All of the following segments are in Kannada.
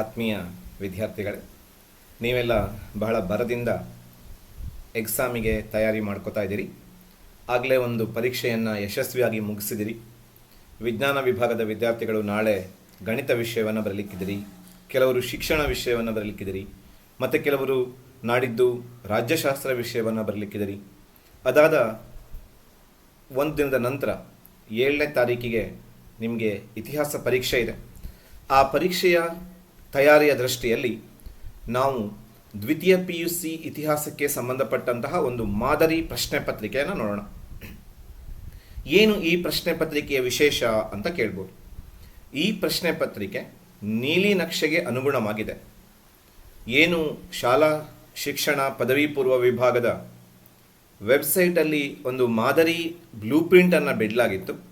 ಆತ್ಮೀಯ ವಿದ್ಯಾರ್ಥಿಗಳೇ, ನೀವೆಲ್ಲ ಬಹಳ ಬರದಿಂದ ಎಕ್ಸಾಮಿಗೆ ತಯಾರಿ ಮಾಡ್ಕೋತಾ ಇದ್ದೀರಿ. ಆಗಲೇ ಒಂದು ಪರೀಕ್ಷೆಯನ್ನು ಯಶಸ್ವಿಯಾಗಿ ಮುಗಿಸಿದಿರಿ. ವಿಜ್ಞಾನ ವಿಭಾಗದ ವಿದ್ಯಾರ್ಥಿಗಳು ನಾಳೆ ಗಣಿತ ವಿಷಯವನ್ನು ಬರಲಿಕ್ಕಿದ್ದೀರಿ ಕೆಲವರು ಶಿಕ್ಷಣ ವಿಷಯವನ್ನು ಬರಲಿಕ್ಕಿದ್ದೀರಿ ಮತ್ತು ಕೆಲವರು ನಾಡಿದ್ದು ರಾಜ್ಯಶಾಸ್ತ್ರ ವಿಷಯವನ್ನು ಬರಲಿಕ್ಕಿದ್ದೀರಿ ಅದಾದ ಒಂದು ದಿನದ ನಂತರ ಏಳನೇ ತಾರೀಕಿಗೆ ನಿಮಗೆ ಇತಿಹಾಸ ಪರೀಕ್ಷೆ ಇದೆ. ಆ ಪರೀಕ್ಷೆಯ ತಯಾರಿಯ ದೃಷ್ಟಿಯಲ್ಲಿ ನಾವು ದ್ವಿತೀಯ ಪಿ ಯು ಸಿ ಇತಿಹಾಸಕ್ಕೆ ಸಂಬಂಧಪಟ್ಟಂತಹ ಒಂದು ಮಾದರಿ ಪ್ರಶ್ನೆ ಪತ್ರಿಕೆಯನ್ನು ನೋಡೋಣ. ಏನು ಈ ಪ್ರಶ್ನೆ ಪತ್ರಿಕೆಯ ವಿಶೇಷ ಅಂತ ಕೇಳ್ಬೋದು. ಈ ಪ್ರಶ್ನೆ ಪತ್ರಿಕೆ ನೀಲಿ ನಕ್ಷೆಗೆ ಅನುಗುಣವಾಗಿದೆ. ಏನು ಶಾಲಾ ಶಿಕ್ಷಣ ಪದವಿ ಪೂರ್ವ ವಿಭಾಗದ ವೆಬ್ಸೈಟಲ್ಲಿ ಒಂದು ಮಾದರಿ ಬ್ಲೂ ಪ್ರಿಂಟನ್ನು ಬಿಡಲಾಗಿತ್ತು.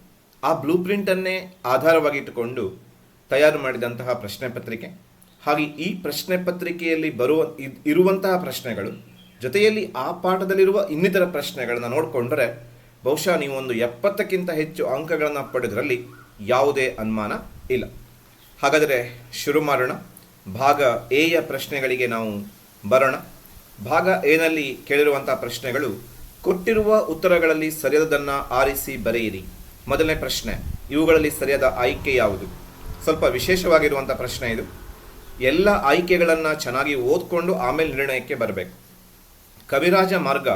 ಆ ಬ್ಲೂ ಪ್ರಿಂಟನ್ನೇ ಆಧಾರವಾಗಿಟ್ಟುಕೊಂಡು ತಯಾರು ಮಾಡಿದಂತಹ ಪ್ರಶ್ನೆ ಪತ್ರಿಕೆ. ಹಾಗೆ ಈ ಪ್ರಶ್ನೆ ಪತ್ರಿಕೆಯಲ್ಲಿ ಬರುವ ಇರುವಂತಹ ಪ್ರಶ್ನೆಗಳು, ಜೊತೆಯಲ್ಲಿ ಆ ಪಾಠದಲ್ಲಿರುವ ಇನ್ನಿತರ ಪ್ರಶ್ನೆಗಳನ್ನು ನೋಡಿಕೊಂಡರೆ ಬಹುಶಃ ನೀವು ಒಂದು ಎಪ್ಪತ್ತಕ್ಕಿಂತ ಹೆಚ್ಚು ಅಂಕಗಳನ್ನು ಪಡೆದರಲ್ಲಿ ಯಾವುದೇ ಅನುಮಾನ ಇಲ್ಲ. ಹಾಗಾದರೆ ಶುರು ಮಾಡೋಣ. ಭಾಗ ಎಯ ಪ್ರಶ್ನೆಗಳಿಗೆ ನಾವು ಬರೋಣ. ಭಾಗ ಎನಲ್ಲಿ ಕೇಳಿರುವಂಥ ಪ್ರಶ್ನೆಗಳು, ಕೊಟ್ಟಿರುವ ಉತ್ತರಗಳಲ್ಲಿ ಸರಿಯಾದದನ್ನು ಆರಿಸಿ ಬರೆಯಿರಿ. ಮೊದಲನೇ ಪ್ರಶ್ನೆ, ಇವುಗಳಲ್ಲಿ ಸರಿಯಾದ ಆಯ್ಕೆ ಯಾವುದು? ಸ್ವಲ್ಪ ವಿಶೇಷವಾಗಿರುವಂಥ ಪ್ರಶ್ನೆ ಇದು. ಎಲ್ಲ ಆಯ್ಕೆಗಳನ್ನು ಚೆನ್ನಾಗಿ ಓದ್ಕೊಂಡು ಆಮೇಲೆ ನಿರ್ಣಯಕ್ಕೆ ಬರಬೇಕು. ಕವಿರಾಜ ಮಾರ್ಗ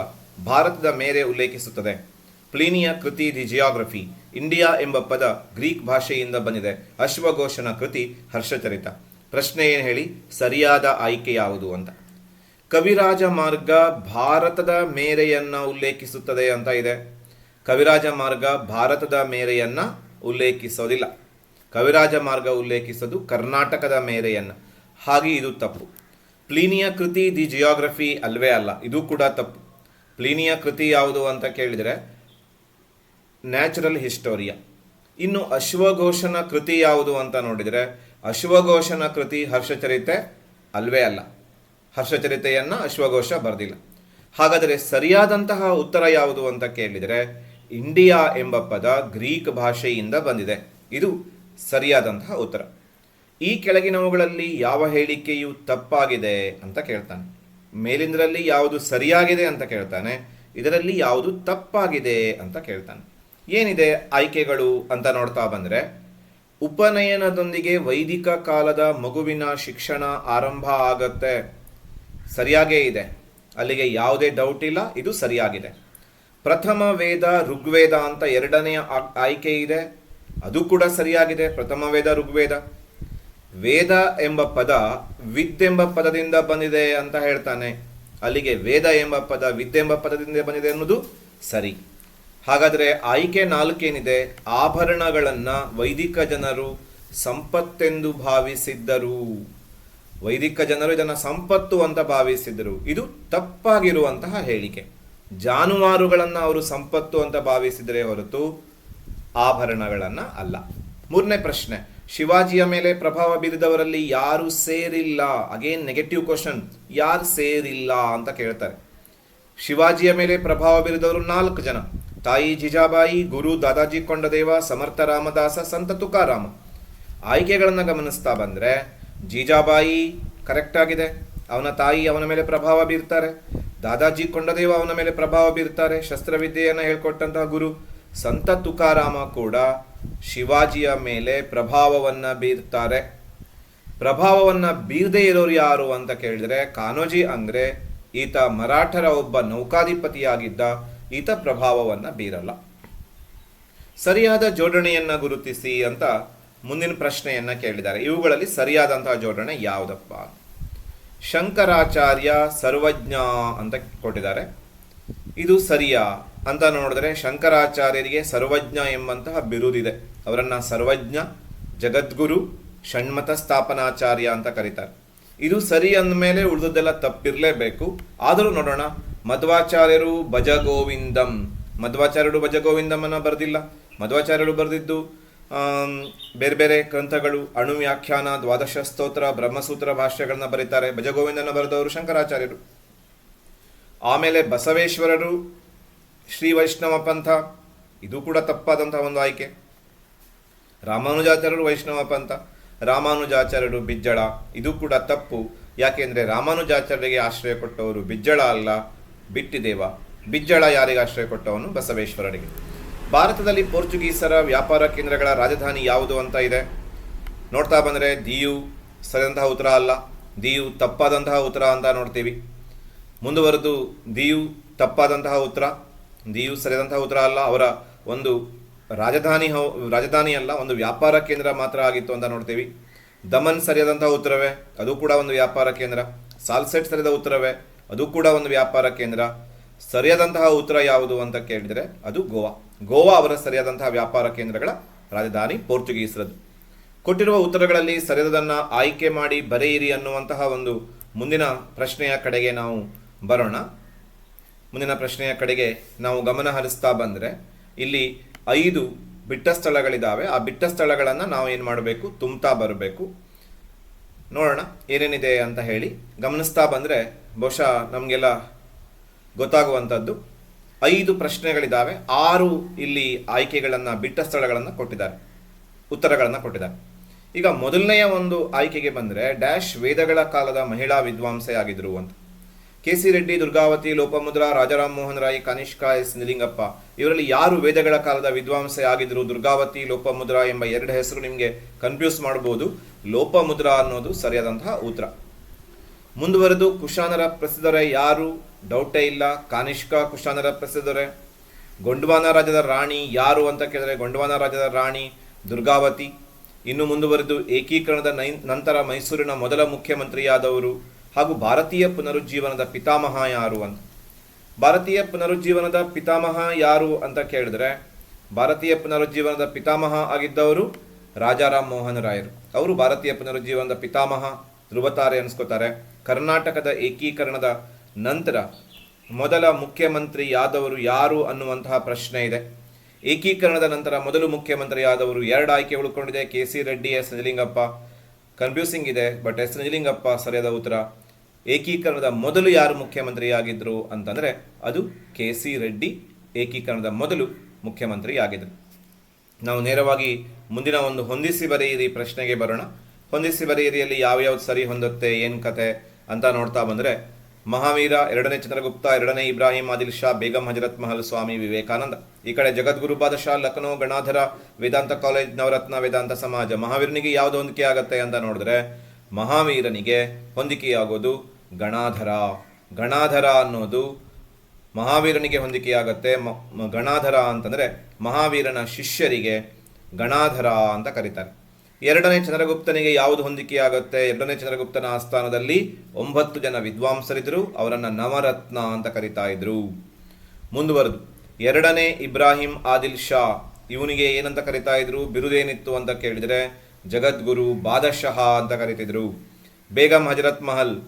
ಭಾರತದ ಮೇರೆ ಉಲ್ಲೇಖಿಸುತ್ತದೆ. ಪ್ಲೀನಿಯ ಕೃತಿ ದಿ ಜಿಯಾಗ್ರಫಿ, ಇಂಡಿಯಾ ಎಂಬ ಪದ ಗ್ರೀಕ್ ಭಾಷೆಯಿಂದ ಬಂದಿದೆ. ಅಶ್ವಘೋಷನ ಕೃತಿ ಹರ್ಷಚರಿತ. ಪ್ರಶ್ನೆ ಏನು ಹೇಳಿ? ಸರಿಯಾದ ಆಯ್ಕೆ ಯಾವುದು ಅಂತ. ಕವಿರಾಜ ಮಾರ್ಗ ಭಾರತದ ಮೇರೆಯನ್ನು ಉಲ್ಲೇಖಿಸುತ್ತದೆ ಅಂತ ಇದೆ. ಕವಿರಾಜ ಮಾರ್ಗ ಭಾರತದ ಮೇರೆಯನ್ನು ಉಲ್ಲೇಖಿಸೋದಿಲ್ಲ. ಕವಿರಾಜ ಮಾರ್ಗ ಉಲ್ಲೇಖಿಸೋದು ಕರ್ನಾಟಕದ ಮೇರೆಯನ್ನ. ಹಾಗೆ ಇದು ತಪ್ಪು. ಪ್ಲೀನಿಯ ಕೃತಿ ದಿ ಜಿಯೋಗ್ರಫಿ ಅಲ್ವೇ ಅಲ್ಲ, ಇದು ಕೂಡ ತಪ್ಪು. ಪ್ಲೀನಿಯ ಕೃತಿ ಯಾವುದು ಅಂತ ಕೇಳಿದರೆ, ನ್ಯಾಚುರಲ್ ಹಿಸ್ಟೋರಿಯಾ. ಇನ್ನು ಅಶ್ವಘೋಷನ ಕೃತಿ ಯಾವುದು ಅಂತ ನೋಡಿದರೆ, ಅಶ್ವಘೋಷನ ಕೃತಿ ಹರ್ಷಚರಿತೆ ಅಲ್ವೇ ಅಲ್ಲ. ಹರ್ಷಚರಿತೆಯನ್ನು ಅಶ್ವಘೋಷ ಬರೆದಿಲ್ಲ. ಹಾಗಾದರೆ ಸರಿಯಾದಂತಹ ಉತ್ತರ ಯಾವುದು ಅಂತ ಕೇಳಿದರೆ, ಇಂಡಿಯಾ ಎಂಬ ಪದ ಗ್ರೀಕ್ ಭಾಷೆಯಿಂದ ಬಂದಿದೆ. ಇದು ಸರಿಯಾದಂತಹ ಉತ್ತರ. ಈ ಕೆಳಗಿನವುಗಳಲ್ಲಿ ಯಾವ ಹೇಳಿಕೆಯು ತಪ್ಪಾಗಿದೆ ಅಂತ ಕೇಳ್ತಾನೆ. ಮೇಲಿಂದರಲ್ಲಿ ಯಾವುದು ಸರಿಯಾಗಿದೆ ಅಂತ ಕೇಳ್ತಾನೆ. ಇದರಲ್ಲಿ ಯಾವುದು ತಪ್ಪಾಗಿದೆ ಅಂತ ಕೇಳ್ತಾನೆ. ಏನಿದೆ ಆಯ್ಕೆಗಳು ಅಂತ ನೋಡ್ತಾ ಬಂದರೆ, ಉಪನಯನದೊಂದಿಗೆ ವೈದಿಕ ಕಾಲದ ಮಗುವಿನ ಶಿಕ್ಷಣ ಆರಂಭ ಆಗತ್ತೆ. ಸರಿಯಾಗೇ ಇದೆ. ಅಲ್ಲಿಗೆ ಯಾವುದೇ ಡೌಟ್ ಇಲ್ಲ, ಇದು ಸರಿಯಾಗಿದೆ. ಪ್ರಥಮ ವೇದ ಋಗ್ವೇದ ಅಂತ ಎರಡನೆಯ ಆಯ್ಕೆ ಇದೆ. ಅದು ಕೂಡ ಸರಿಯಾಗಿದೆ. ಪ್ರಥಮ ವೇದ ಋಗ್ವೇದ. ವೇದ ಎಂಬ ಪದ ವಿದ್ ಎಂಬ ಪದದಿಂದ ಬಂದಿದೆ ಅಂತ ಹೇಳ್ತಾನೆ. ಅಲ್ಲಿಗೆ ವೇದ ಎಂಬ ಪದ ವಿದ್ ಎಂಬ ಪದದಿಂದ ಬಂದಿದೆ ಅನ್ನೋದು ಸರಿ. ಹಾಗಾದರೆ ಆಯ್ಕೆ ನಾಲ್ಕೇನಿದೆ? ಆಭರಣಗಳನ್ನು ವೈದಿಕ ಜನರು ಸಂಪತ್ತೆಂದು ಭಾವಿಸಿದ್ದರು. ವೈದಿಕ ಜನರು ಇದನ್ನು ಸಂಪತ್ತು ಅಂತ ಭಾವಿಸಿದರು ಇದು ತಪ್ಪಾಗಿರುವಂತಹ ಹೇಳಿಕೆ. ಜಾನುವಾರುಗಳನ್ನು ಅವರು ಸಂಪತ್ತು ಅಂತ ಭಾವಿಸಿದರೆ ಹೊರತು ಆಭರಣಗಳನ್ನು ಅಲ್ಲ. ಮೂರನೇ ಪ್ರಶ್ನೆ. ಶಿವಾಜಿಯ ಮೇಲೆ ಪ್ರಭಾವ ಬೀರಿದವರಲ್ಲಿ ಯಾರು ಸೇರಿಲ್ಲ. ಅಗೇನ್ ನೆಗೆಟಿವ್ ಕ್ವಶನ್ ಯಾರು ಸೇರಿಲ್ಲ ಅಂತ ಕೇಳ್ತಾರೆ. ಶಿವಾಜಿಯ ಮೇಲೆ ಪ್ರಭಾವ ಬೀರಿದವರು ನಾಲ್ಕು ಜನ. ತಾಯಿ ಜಿಜಾಬಾಯಿ, ಗುರು ದಾದಾಜಿ ಕೊಂಡದೇವ, ಸಮರ್ಥ ರಾಮದಾಸ, ಸಂತ ತುಕಾರಾಮ. ಆಯ್ಕೆಗಳನ್ನು ಗಮನಿಸ್ತಾ ಬಂದರೆ ಜೀಜಾಬಾಯಿ ಕರೆಕ್ಟ್ ಆಗಿದೆ. ಅವನ ತಾಯಿ ಅವನ ಮೇಲೆ ಪ್ರಭಾವ ಬೀರ್ತಾರೆ. ದಾದಾಜಿ ಕೊಂಡದೇವ ಅವನ ಮೇಲೆ ಪ್ರಭಾವ ಬೀರ್ತಾರೆ. ಶಸ್ತ್ರವಿದ್ಯೆಯನ್ನು ಹೇಳ್ಕೊಟ್ಟಂತಹ ಗುರು. ಸಂತ ತುಕಾರಾಮ ಕೂಡ ಶಿವಾಜಿಯ ಮೇಲೆ ಪ್ರಭಾವವನ್ನು ಬೀರ್ತಾರೆ. ಪ್ರಭಾವವನ್ನು ಬೀರದೇ ಇರೋರು ಯಾರು ಅಂತ ಕೇಳಿದ್ರೆ ಕಾನೋಜಿ ಅಂದ್ರೆ ಈತ ಮರಾಠರ ಒಬ್ಬ ನೌಕಾಧಿಪತಿಯಾಗಿದ್ದ ಈತ ಪ್ರಭಾವವನ್ನು ಬೀರಲ್ಲ. ಸರಿಯಾದ ಜೋಡಣೆಯನ್ನ ಗುರುತಿಸಿ ಅಂತ ಮುಂದಿನ ಪ್ರಶ್ನೆಯನ್ನ ಕೇಳಿದ್ದಾರೆ. ಇವುಗಳಲ್ಲಿ ಸರಿಯಾದಂತಹ ಜೋಡಣೆ ಯಾವುದಪ್ಪ? ಶಂಕರಾಚಾರ್ಯ ಸರ್ವಜ್ಞ ಅಂತ ಕೊಟ್ಟಿದ್ದಾರೆ. ಇದು ಸರಿಯಾ? ಅಂತ ನೋಡಿದ್ರೆ ಶಂಕರಾಚಾರ್ಯರಿಗೆ ಸರ್ವಜ್ಞ ಎಂಬಂತಹ ಬಿರುದಿದೆ ಅವರನ್ನ ಸರ್ವಜ್ಞ, ಜಗದ್ಗುರು, ಷಣ್ಮತ ಸ್ಥಾಪನಾಚಾರ್ಯ ಅಂತ ಕರೀತಾರೆ. ಇದು ಸರಿ ಅಂದಮೇಲೆ ಉಳಿದದ್ದೆಲ್ಲ ತಪ್ಪಿರಲೇಬೇಕು. ಆದರೂ ನೋಡೋಣ. ಮಧ್ವಾಚಾರ್ಯರು ಭಜಗೋವಿಂದಂ. ಮಧ್ವಾಚಾರ್ಯರು ಭಜಗೋವಿಂದಮನ್ನು ಬರೆದಿಲ್ಲ. ಮಧ್ವಾಚಾರ್ಯರು ಬರೆದಿದ್ದು ಬೇರೆ ಬೇರೆ ಗ್ರಂಥಗಳು ಅಣು ವ್ಯಾಖ್ಯಾನ ದ್ವಾದಶ ಸ್ತೋತ್ರ, ಬ್ರಹ್ಮಸೂತ್ರ ಭಾಷ್ಯಗಳನ್ನ ಬರೀತಾರೆ. ಭಜಗೋವಿಂದನ ಬರೆದವರು ಶಂಕರಾಚಾರ್ಯರು. ಆಮೇಲೆ ಬಸವೇಶ್ವರರು ಶ್ರೀ ವೈಷ್ಣವ ಪಂಥ ಇದು ಕೂಡ ತಪ್ಪಾದಂತಹ ಒಂದು ಆಯ್ಕೆ. ರಾಮಾನುಜಾಚಾರ್ಯರು ವೈಷ್ಣವ ಪಂಥ ರಾಮಾನುಜಾಚಾರ್ಯರು ಬಿಜ್ಜಳ. ಇದು ಕೂಡ ತಪ್ಪು. ಯಾಕೆಂದರೆ ರಾಮಾನುಜಾಚಾರ್ಯರಿಗೆ ಆಶ್ರಯ ಕೊಟ್ಟವರು ಬಿಜ್ಜಳ ಅಲ್ಲ, ಬಿಟ್ಟಿದೇವ. ಬಿಜ್ಜಳ ಯಾರಿಗೆ ಆಶ್ರಯ ಕೊಟ್ಟವನು? ಬಸವೇಶ್ವರರಿಗೆ ಭಾರತದಲ್ಲಿ ಪೋರ್ಚುಗೀಸರ ವ್ಯಾಪಾರ ಕೇಂದ್ರಗಳ ರಾಜಧಾನಿ ಯಾವುದು ಅಂತ ಇದೆ? ನೋಡ್ತಾ ಬಂದರೆ ದಿಯು ಸರಿದಂತಹ ಉತ್ತರ ಅಲ್ಲ. ದಿಯು ತಪ್ಪಾದಂತಹ ಉತ್ತರ ಅಂತ ನೋಡ್ತೀವಿ. ಮುಂದುವರೆದು ದಿಯು ತಪ್ಪಾದಂತಹ ಉತ್ತರ. ದಿಯು ಸರಿಯಾದಂತಹ ಉತ್ತರ ಅಲ್ಲ. ಅವರ ಒಂದು ರಾಜಧಾನಿ ರಾಜಧಾನಿ ಅಲ್ಲ, ಒಂದು ವ್ಯಾಪಾರ ಕೇಂದ್ರ ಮಾತ್ರ ಆಗಿತ್ತು ಅಂತ ನೋಡ್ತೀವಿ. ದಮನ್ ಸರಿಯಾದಂತಹ ಉತ್ತರವೇ, ಅದು ಕೂಡ ಒಂದು ವ್ಯಾಪಾರ ಕೇಂದ್ರ. ಸಾಲ್ಸೆಟ್ ಸರಿದ ಉತ್ತರವೇ, ಅದು ಕೂಡ ಒಂದು ವ್ಯಾಪಾರ ಕೇಂದ್ರ. ಸರಿಯಾದಂತಹ ಉತ್ತರ ಯಾವುದು ಅಂತ ಕೇಳಿದರೆ, ಅದು ಗೋವಾ. ಗೋವಾ ಅವರ ಸರಿಯಾದಂತಹ ವ್ಯಾಪಾರ ಕೇಂದ್ರಗಳ ರಾಜಧಾನಿ ಪೋರ್ಚುಗೀಸ್ರದ್ದು. ಕೊಟ್ಟಿರುವ ಉತ್ತರಗಳಲ್ಲಿ ಸರಿಯಾದದನ್ನು ಆಯ್ಕೆ ಮಾಡಿ ಬರೆಯಿರಿ ಅನ್ನುವಂತಹ ಒಂದು ಮುಂದಿನ ಪ್ರಶ್ನೆಯ ಕಡೆಗೆ ನಾವು ಬರೋಣ. ಮುಂದಿನ ಪ್ರಶ್ನೆಯ ಕಡೆಗೆ ನಾವು ಗಮನ ಹರಿಸ್ತಾ ಬಂದರೆ, ಇಲ್ಲಿ ಐದು ಬಿಟ್ಟ ಸ್ಥಳಗಳಿದ್ದಾವೆ ಆ ಬಿಟ್ಟ ಸ್ಥಳಗಳನ್ನು ನಾವು ಏನು ಮಾಡಬೇಕು? ತುಂಬ್ತಾ ಬರಬೇಕು. ನೋಡೋಣ, ಏನೇನಿದೆ ಅಂತ ಹೇಳಿ. ಗಮನಿಸ್ತಾ ಬಂದರೆ, ಬಹುಶಃ ನಮಗೆಲ್ಲ ಗೊತ್ತಾಗುವಂಥದ್ದು ಐದು ಪ್ರಶ್ನೆಗಳಿದ್ದಾವೆ ಆರು ಇಲ್ಲಿ ಆಯ್ಕೆಗಳನ್ನು ಬಿಟ್ಟ ಸ್ಥಳಗಳನ್ನು ಕೊಟ್ಟಿದ್ದಾರೆ. ಉತ್ತರಗಳನ್ನು ಕೊಟ್ಟಿದ್ದಾರೆ. ಈಗ ಮೊದಲನೆಯ ಒಂದು ಆಯ್ಕೆಗೆ ಬಂದರೆ, ಡ್ಯಾಶ್ ವೇದಗಳ ಕಾಲದ ಮಹಿಳಾ ವಿದ್ವಾಂಸೆಯಾಗಿದ್ದರು ಅಂತ. K C Reddy, Durgavati, Lopamudra, Rajaram Mohan Roy, Kanishka S. Nijalingappa. ಇವರಲ್ಲಿ ಯಾರು ವೇದಗಳ ಕಾಲದ ವಿದ್ವಾಂಸೆ ಆಗಿದ್ರು ದುರ್ಗಾವತಿ, ಲೋಪಮುದ್ರಾ ಎಂಬ ಎರಡು ಹೆಸರು ನಿಮಗೆ ಕನ್ಫ್ಯೂಸ್ ಮಾಡಬಹುದು ಲೋಪಮುದ್ರಾ ಅನ್ನೋದು ಸರಿಯಾದಂತಹ ಉತ್ತರ. ಮುಂದುವರೆದು ಕುಶಾನರ ಪ್ರಸಿದ್ಧರೇ ಯಾರು? ಡೌಟೇ ಇಲ್ಲ. ಕಾನಿಷ್ಕ ಕುಶಾನರ ಪ್ರಸಿದ್ಧರೇ? ಗೊಂಡ್ವಾನ ರಾಜ್ಯದ ರಾಣಿ ಯಾರು ಅಂತ ಕೇಳಿದರೆ ಗೊಂಡ್ವಾನ ರಾಜ್ಯದ ರಾಣಿ ದುರ್ಗಾವತಿ. ಇನ್ನು ಮುಂದುವರೆದು ಏಕೀಕರಣದ ನಂತರ ಮೈಸೂರಿನ ಮೊದಲ ಮುಖ್ಯಮಂತ್ರಿಯಾದವರು ಹಾಗೂ ಭಾರತೀಯ ಪುನರುಜ್ಜೀವನದ ಪಿತಾಮಹ ಯಾರು ಅಂತ. ಭಾರತೀಯ ಪುನರುಜ್ಜೀವನದ ಪಿತಾಮಹ ಯಾರು ಅಂತ ಕೇಳಿದ್ರೆ, ಭಾರತೀಯ ಪುನರುಜ್ಜೀವನದ ಪಿತಾಮಹ ಆಗಿದ್ದವರು ರಾಜಾರಾಮ್ ಮೋಹನ್ ರಾಯರು. ಅವರು ಭಾರತೀಯ ಪುನರುಜ್ಜೀವನದ ಪಿತಾಮಹ ಧ್ರುವತಾರೆ ಅನ್ಸ್ಕೋತಾರೆ. ಕರ್ನಾಟಕದ ಏಕೀಕರಣದ ನಂತರ ಮೊದಲ ಮುಖ್ಯಮಂತ್ರಿ ಯಾದವರು ಯಾರು ಅನ್ನುವಂತಹ ಪ್ರಶ್ನೆ ಇದೆ. ಏಕೀಕರಣದ ನಂತರ ಮೊದಲು ಮುಖ್ಯಮಂತ್ರಿಯಾದವರು ಎರಡು ಆಯ್ಕೆ ಉಳ್ಕೊಂಡಿದೆ. K C Reddy, S. Nijalingappa confusing ಇದೆ, ಬಟ್ ಎಸ್. ನಿಜಲಿಂಗಪ್ಪ ಸರಿಯಾದ ಉತ್ತರ ಏಕೀಕರಣದ ಮೊದಲು ಯಾರು ಮುಖ್ಯಮಂತ್ರಿಯಾಗಿದ್ದರು ಅಂತಂದರೆ ಅದು ಕೆ ಸಿ ರೆಡ್ಡಿ ಏಕೀಕರಣದ ಮೊದಲು ಮುಖ್ಯಮಂತ್ರಿಯಾಗಿದ್ದರು ನಾವು ನೇರವಾಗಿ ಮುಂದಿನ ಒಂದು ಹೊಂದಿಸಿ ಬರೆಯಿರಿ ಪ್ರಶ್ನೆಗೆ ಬರೋಣ. ಹೊಂದಿಸಿ ಬರೆಯಿರಿಯಲ್ಲಿ ಯಾವ್ಯಾವ್ದು ಸರಿ ಹೊಂದುತ್ತೆ, ಏನು ಕತೆ ಅಂತ ನೋಡ್ತಾ ಬಂದರೆ ಮಹಾವೀರ, ಎರಡನೇ ಚಂದ್ರಗುಪ್ತ, ಎರಡನೇ ಇಬ್ರಾಹಿಂ, ಆದಿಲ್ ಶಾ, ಬೇಗಂ, ಹಜರತ್ ಮಹಲ್, ಸ್ವಾಮಿ ವಿವೇಕಾನಂದ. ಈ ಕಡೆ ಜಗದ್ಗುರು ಬಾದಶಾ ಲಖನೌ, ಗಣಾಧರ, ವೇದಾಂತ ಕಾಲೇಜ್ ನವರತ್ನ ವೇದಾಂತ ಸಮಾಜ, ಮಹಾವೀರನಿಗೆ ಯಾವ್ದು ಹೊಂದಿಕೆ ಆಗುತ್ತೆ ಅಂತ ನೋಡಿದ್ರೆ ಮಹಾವೀರನಿಗೆ ಹೊಂದಿಕೆಯಾಗೋದು ಗಣಾಧರ. ಗಣಾಧರ ಅನ್ನೋದು ಮಹಾವೀರನಿಗೆ ಹೊಂದಿಕೆಯಾಗತ್ತೆ. ಮ- ಗಣಾಧರ ಅಂತಂದರೆ ಮಹಾವೀರನ ಶಿಷ್ಯರಿಗೆ ಗಣಾಧರ ಅಂತ ಕರೀತಾರೆ. ಎರಡನೇ ಚಂದ್ರಗುಪ್ತನಿಗೆ ಯಾವುದು ಹೊಂದಿಕೆಯಾಗುತ್ತೆ? ಎರಡನೇ ಚಂದ್ರಗುಪ್ತನ ಆಸ್ಥಾನದಲ್ಲಿ ಒಂಬತ್ತು ಜನ ವಿದ್ವಾಂಸರಿದ್ದರು ಅವರನ್ನು ನವರತ್ನ ಅಂತ ಕರಿತಾ ಇದ್ರು. ಮುಂದುವರೆದು. ಎರಡನೇ ಇಬ್ರಾಹಿಂ ಆದಿಲ್ ಶಾ, ಇವನಿಗೆ ಏನಂತ ಕರಿತಾ ಇದ್ರು? ಬಿರುದೇನಿತ್ತು ಅಂತ ಕೇಳಿದರೆ ಜಗದ್ಗುರು ಬಾದಶಃ ಅಂತ ಕರಿತಿದ್ರು. ಬೇಗಂ ಹಜರತ್ ಮಹಲ್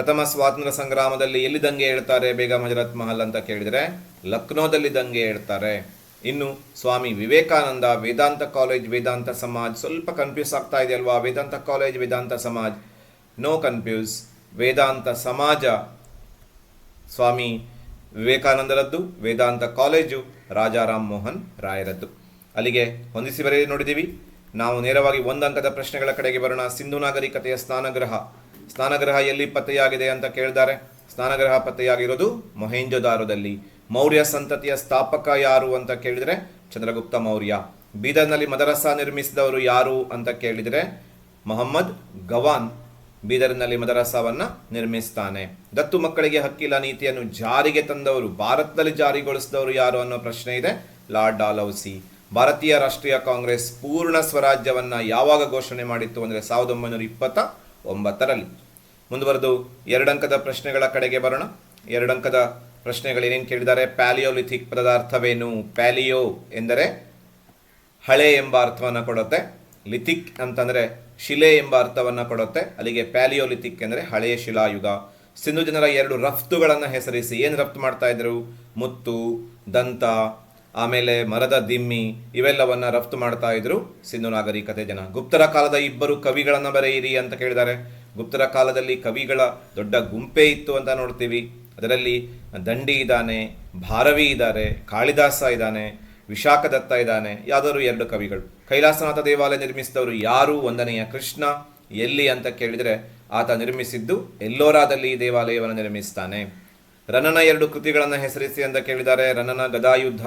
ಪ್ರಥಮ ಸ್ವಾತಂತ್ರ್ಯ ಸಂಗ್ರಾಮದಲ್ಲಿ ಎಲ್ಲಿ ದಂಗೆ ಹೇಳ್ತಾರೆ ಬೇಗಂ ಹಜರತ್ ಮಹಲ್ ಅಂತ ಕೇಳಿದರೆ ಲಕ್ನೋದಲ್ಲಿ ದಂಗೆ ಹೇಳ್ತಾರೆ ಇನ್ನು ಸ್ವಾಮಿ ವಿವೇಕಾನಂದ ವೇದಾಂತ ಕಾಲೇಜ್, ವೇದಾಂತ ಸಮಾಜ್ ಸ್ವಲ್ಪ ಕನ್ಫ್ಯೂಸ್ ಆಗ್ತಾ ಇದೆ ಅಲ್ವಾ? Vedanta college, Vedanta Samaj. No confuse Vedanta Samaj. Swami ವಿವೇಕಾನಂದರದ್ದು, Vedanta college, Rajaram Mohan ರಾಯರದ್ದು. ಅಲ್ಲಿಗೆ ಹೊಂದಿಸಿ ಬರೆಯ ನೋಡಿದ್ದೀವಿ. ನಾವು ನೇರವಾಗಿ ಒಂದಂಕದ ಪ್ರಶ್ನೆಗಳ ಕಡೆಗೆ ಬರೋಣ. ಸಿಂಧು ನಾಗರಿಕತೆಯ ಸ್ನಾನಗೃಹ. ಸ್ನಾನಗೃಹ ಎಲ್ಲಿ ಪತ್ತೆಯಾಗಿದೆ ಅಂತ ಕೇಳಿದ್ದಾರೆ ಸ್ನಾನಗ್ರಹ ಪತ್ತೆಯಾಗಿರೋದು ಮೊಹೆಂಜೊದಾರೋದಲ್ಲಿ. ಮೌರ್ಯ ಸಂತತಿಯ ಸ್ಥಾಪಕ ಯಾರು ಅಂತ ಕೇಳಿದರೆ ಚಂದ್ರಗುಪ್ತ ಮೌರ್ಯ. ಬೀದರ್ನಲ್ಲಿ ಮದರಸ ನಿರ್ಮಿಸಿದವರು ಯಾರು ಅಂತ ಕೇಳಿದರೆ ಮೊಹಮ್ಮದ್ ಗವಾನ್ ಬೀದರ್ನಲ್ಲಿ ಮದರಸವನ್ನ ನಿರ್ಮಿಸ್ತಾನೆ. ದತ್ತು ಮಕ್ಕಳಿಗೆ ಹಕ್ಕಿಲ್ಲ, ನೀತಿಯನ್ನು ಜಾರಿಗೆ ತಂದವರು, ಭಾರತದಲ್ಲಿ ಜಾರಿಗೊಳಿಸಿದವರು ಯಾರು ಅನ್ನೋ ಪ್ರಶ್ನೆ ಇದೆ ಲಾರ್ಡ್ ಡಾಲೌಸಿ. ಭಾರತೀಯ ರಾಷ್ಟ್ರೀಯ ಕಾಂಗ್ರೆಸ್ ಪೂರ್ಣ ಸ್ವರಾಜ್ಯವನ್ನ ಯಾವಾಗ ಘೋಷಣೆ ಮಾಡಿತ್ತು ಅಂದರೆ ಸಾವಿರದ ಒಂಬೈನೂರ ಇಪ್ಪತ್ತ ಒಂಬತ್ತರಲ್ಲಿ. ಮುಂದುವರೆದು ಎರಡಂಕದ ಪ್ರಶ್ನೆಗಳ ಕಡೆಗೆ ಬರೋಣ. ಎರಡಂಕದ ಪ್ರಶ್ನೆಗಳು ಏನೇನು ಕೇಳಿದ್ದಾರೆ? ಪ್ಯಾಲಿಯೋಲಿಥಿಕ್ ಪದದ ಅರ್ಥವೇನು ಪ್ಯಾಲಿಯೋ ಎಂದರೆ ಹಳೆ ಎಂಬ ಅರ್ಥವನ್ನು ಕೊಡುತ್ತೆ. ಲಿಥಿಕ್ ಅಂತಂದರೆ ಶಿಲೆ ಎಂಬ ಅರ್ಥವನ್ನು ಕೊಡುತ್ತೆ. ಅಲ್ಲಿಗೆ ಪ್ಯಾಲಿಯೋಲಿಥಿಕ್ ಎಂದರೆ ಹಳೆಯ ಶಿಲಾಯುಗ. ಸಿಂಧು ಜನರ ಎರಡು ರಫ್ತುಗಳನ್ನು ಹೆಸರಿಸಿ ಏನು ರಫ್ತು ಮಾಡ್ತಾ ಇದ್ರು? ಮುತ್ತು, ದಂತ ಆಮೇಲೆ ಮರದ ದಿಮ್ಮಿ ಇವೆಲ್ಲವನ್ನ ರಫ್ತು ಮಾಡ್ತಾ ಇದ್ರು ಸಿಂಧು ನಾಗರಿಕತೆ ಜನ. ಗುಪ್ತರ ಕಾಲದ ಇಬ್ಬರು ಕವಿಗಳನ್ನು ಬರೆಯಿರಿ ಅಂತ ಕೇಳಿದ್ದಾರೆ. ಗುಪ್ತರ ಕಾಲದಲ್ಲಿ ಕವಿಗಳ ದೊಡ್ಡ ಗುಂಪೇ ಇತ್ತು ಅಂತ ನೋಡ್ತೀವಿ. ಅದರಲ್ಲಿ ದಂಡಿ ಇದ್ದಾನೆ, ಭಾರವಿ ಇದ್ದಾರೆ, ಕಾಳಿದಾಸ ಇದ್ದಾನೆ, ವಿಶಾಖದತ್ತ ಇದ್ದಾನೆ, ಯಾವ್ದಾದ್ರು ಎರಡು ಕವಿಗಳು. ಕೈಲಾಸನಾಥ ದೇವಾಲಯ ನಿರ್ಮಿಸಿದವರು ಯಾರು? ಒಂದನೆಯ ಕೃಷ್ಣ, ಎಲ್ಲಿ ಅಂತ ಕೇಳಿದರೆ ಆತ ನಿರ್ಮಿಸಿದ್ದು ಎಲ್ಲೋರಾದಲ್ಲಿ ದೇವಾಲಯವನ್ನು ನಿರ್ಮಿಸ್ತಾನೆ. ರನನ ಎರಡು ಕೃತಿಗಳನ್ನು ಹೆಸರಿಸಿ ಅಂತ ಕೇಳಿದ್ದಾರೆ. ರನನ ಗದಾಯುದ್ಧ